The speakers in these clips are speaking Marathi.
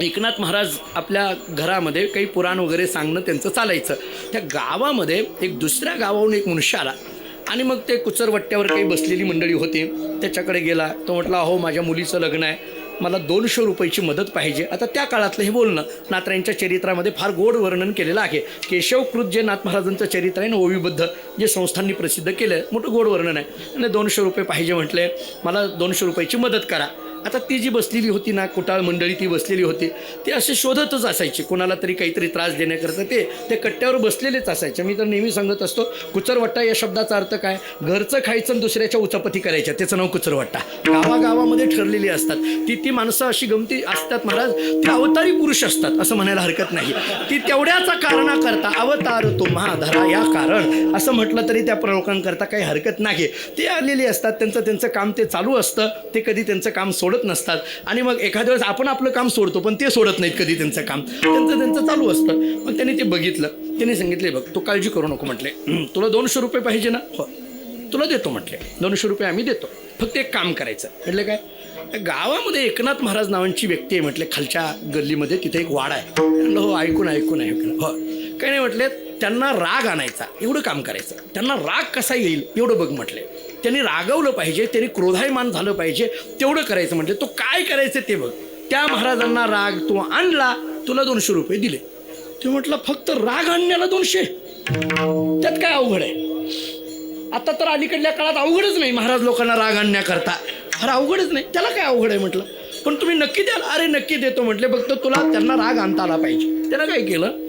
एकनाथ महाराज आपल्या घरामध्ये काही पुराण वगैरे सांगणं त्यांचं चालायचं. त्या गावामध्ये एक दुसऱ्या गावाहून एक मनुष्य आला. आणि मग ते कुचरवट्ट्यावर काही बसलेली मंडळी होती. त्याच्याकडे गेला. तो म्हटला अहो माझ्या मुलीचं लग्न आहे. मला दोनशे रुपयाची मदत पाहिजे. आता त्या काळातलं हे बोलणं नाथरायांच्या चरित्रामध्ये फार गोड वर्णन केलेलं आहे. केशवकृत जे नाथ महाराजांचं चरित्र आहे ना ओवीबद्ध जे संस्थांनी प्रसिद्ध केलं आहे मोठं गोड वर्णन आहे. आणि दोनशे रुपये पाहिजे म्हटले. मला दोनशे रुपयाची मदत करा. आता ती जी बसलेली होती ना कुटाळ मंडळी ती बसलेली होती ते असे शोधतच असायचे. कोणाला तरी काहीतरी त्रास देण्याकरता ते ते कट्ट्यावर बसलेलेच असायचे. मी तर नेहमी सांगत असतो कुचरवट्टा या शब्दाचा अर्थ काय? घरचं खायचं आणि दुसऱ्याच्या उचापती करायच्या. त्याचं नाव कुचरवट्टा. गावागावामध्ये ठरलेली असतात. ती ती माणसं अशी गमती असतात महाराज ती अवतारी पुरुष असतात असं म्हणायला हरकत नाही. ती तेवढ्याचा कारणाकरता अवतार तो महाधरा या कारण असं म्हटलं तरी त्या प्रलोकांकरता काही हरकत नाही. ते आलेली असतात त्यांचं त्यांचं काम ते चालू असतं ते कधी त्यांचं काम सोडत नसतात. आणि मग एखाद्या वेळेस आपण आपलं काम सोडतो पण ते सोडत नाहीत कधी त्यांचं काम. त्यांचं त्यांचं चालू असतं. मग त्यांनी ते बघितलं. त्यांनी सांगितले बघ तू काळजी करू नको म्हटले. तुला दोनशे रुपये पाहिजे ना? हो. तुला देतो म्हटले. दोनशे रुपये आम्ही देतो. फक्त एक काम करायचं. म्हटलं काय? गावामध्ये एकनाथ महाराज नावांची व्यक्ती आहे म्हटले खालच्या गल्लीमध्ये तिथे एक वाडा आहे. म्हणलं हो ऐकून ऐकून ऐकून. हो. काही नाही म्हटले त्यांना राग आणायचा एवढं काम करायचं. त्यांना राग कसा येईल एवढं बघ म्हटले. त्यांनी रागवलं पाहिजे त्यांनी क्रोधायमान झालं पाहिजे तेवढं करायचं म्हटले. तो काय करायचं ते बघ. त्या महाराजांना राग तू आणला तुला दोनशे रुपये दिले. ते म्हटलं फक्त राग आणण्याला दोनशे. त्यात काय अवघड आहे? आता तर अलीकडल्या काळात अवघडच नाही महाराज लोकांना राग आणण्याकरता. अरे अवघडच नाही. त्याला काय अवघड आहे म्हटलं? पण तुम्ही नक्की द्याल? अरे नक्की देतो म्हटले. फक्त तुला त्यांना राग आणता आला पाहिजे. त्याला काय केलं?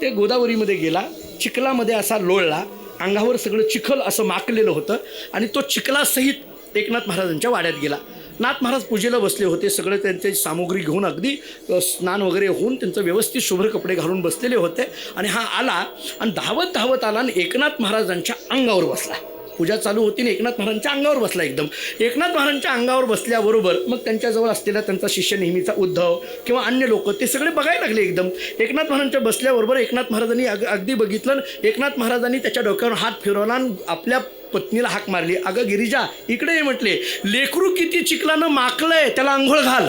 ते गोदावरीमध्ये गेला चिखलामध्ये असा लोळला अंगावर सगळं चिखल असं माकलेलं होतं आणि तो चिखलासहित एकनाथ महाराजांच्या वाड्यात गेला. नाथ महाराज पूजेला बसले होते सगळं त्यांचे सामुग्री घेऊन अगदी स्नान वगैरे होऊन त्यांचं व्यवस्थित शुभ्र कपडे घालून बसलेले होते आणि हा आला आणि धावत धावत आला आणि एकनाथ महाराजांच्या अंगावर बसला. पूजा चालू होती आणि एकनाथ महाराजांच्या अंगावर बसला एकदम. एकनाथ महाराजांच्या अंगावर बसल्याबरोबर मग त्यांच्याजवळ असलेला त्यांचा शिष्य नेहमीचा उद्धव किंवा अन्य लोक ते सगळे बघायला लागले एकदम. एकनाथ महाराजांच्या बसल्याबरोबर एकनाथ महाराजांनी अग अगदी बघितलं एकनाथ महाराजांनी त्याच्या डोक्यावर हात फिरवला आणि आपल्या पत्नीला हाक मारली. अगं गिरिजा इकडे म्हटले. लेकरू किती चिखलानं माकलंय त्याला आंघोळ घाल.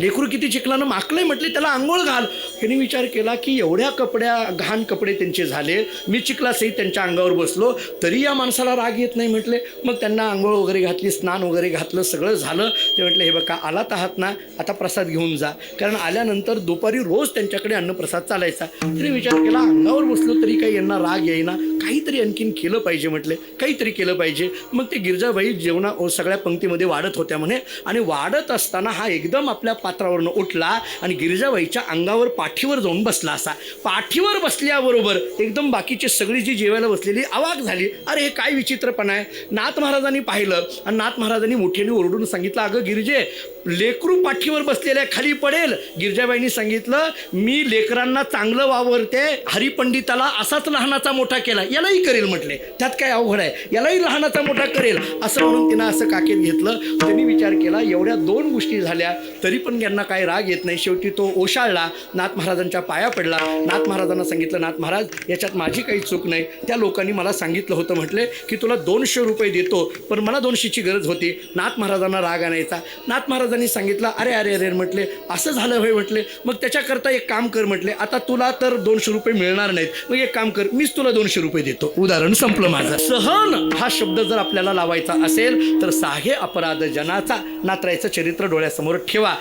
लेकरू किती चिखलानं माकलंय म्हटले त्याला आंघोळ घाल. यांनी विचार केला की एवढ्या कपड्या घाण कपडे त्यांचे झाले. मी चिखलासहित त्यांच्या अंगावर बसलो. तरी या माणसाला राग येत नाही म्हटले. मग त्यांना आंघोळ वगैरे घातली स्नान वगैरे घातलं सगळं झालं. ते म्हटले हे बघा आलात आहात ना आता प्रसाद घेऊन जा. कारण आल्यानंतर दुपारी रोज त्यांच्याकडे अन्नप्रसाद चालायचा. त्यांनी विचार केला अंगावर बसलो तरी काही यांना राग येईना. काहीतरी आणखीन केलं पाहिजे म्हटले. काहीतरी केलं पाहिजे. मग ते गिरजाबाई जेवणा सगळ्या पंक्तीमध्ये वाढत होत्या म्हणे. आणि वाढत असताना हा एकदम आपल्या पात्रावरनं उठला आणि गिरिजाबाईच्या अंगावर पाठीवर जाऊन बसला असा. पाठीवर बसल्याबरोबर एकदम बाकीची सगळी जी जेवायला बसलेली आवाक झाली. अरे हे काय विचित्रपणा आहे. नाथ महाराजांनी पाहिलं आणि नाथ महाराजांनी मोठ्याने ओरडून सांगितलं अगं गिरिजे लेकरू पाठीवर बसलेल्या खाली पडेल. गिरजाबाईंनी सांगितलं मी लेकरांना चांगलं वावरते हरिपंडिताला असाच लहानाचा मोठा केला. यालाही करेल म्हटले. त्यात काय अवघड आहे? यालाही लहानाचा मोठा करेल. असं म्हणून तिनं असं काकेत घेतलं. त्यांनी विचार केला एवढ्या दोन गोष्टी झाल्या तरी पण यांना काय राग येत नाही. शेवटी तो ओशाळला नाथ महाराजांच्या पाया पडला. नाथ महाराजांना सांगितलं नाथ महाराज याच्यात माझी काही चूक नाही. त्या लोकांनी मला सांगितलं होतं म्हटले की तुला दोनशे रुपये देतो पण मला दोनशेची गरज होती. नाथ महाराजांना राग आणायचा. नाथ महाराजांनी सांगितलं अरे अरे अरे म्हटले असं झालं होय म्हटले मग त्याच्याकरता एक काम कर म्हटले आता तुला तर दोनशे रुपये मिळणार नाहीत. मग एक काम कर मीच तुला दोनशे रुपये देतो. उदाहरण संपलं माझं. सहन हा शब्द जर आपल्याला लावायचा असेल तर साहे अपराध जनाचा नात्रायचं चरित्र डोळ्यासमोर ठेवा.